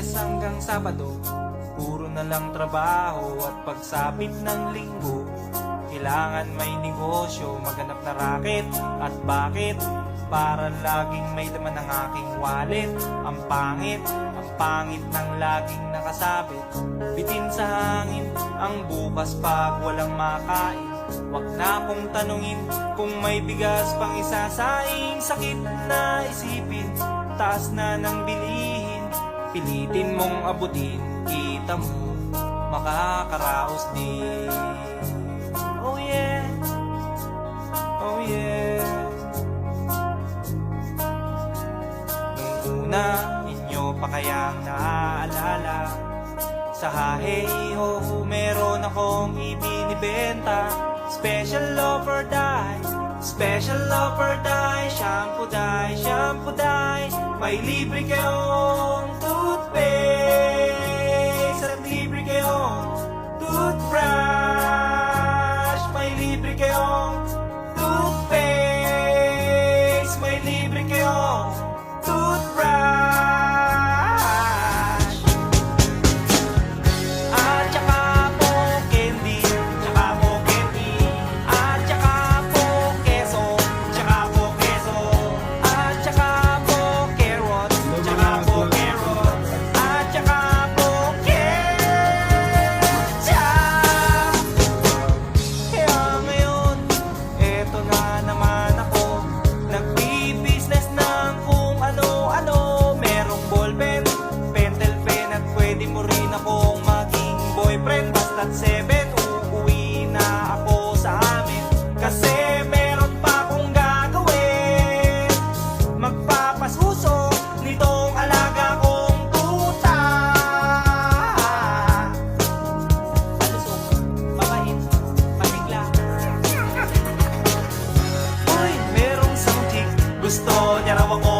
Sabado Puro na lang trabaho at pagsapit ng linggo. Kailangan may negosyo, maganap na racket At bakit? Para laging may laman ng aking wallet. Ang pangit, ang pangit ng laging nakasabit Bitin sa hangin, ang bukas pag walang makain. Wag na kong tanungin kung may bigas pang isasaing. Sakit na isipin, taas na ng bilihin Pilitin mong abutin, kita mo, makakaraos din. Oh yeah, oh yeah. Nung una, inyo pa kayang naaalala Sa Hey Ho, meron akong ibinibenta. Special offer die Special offer die. Shampoo die, shampoo die. May libre kayong ko, niya raw ako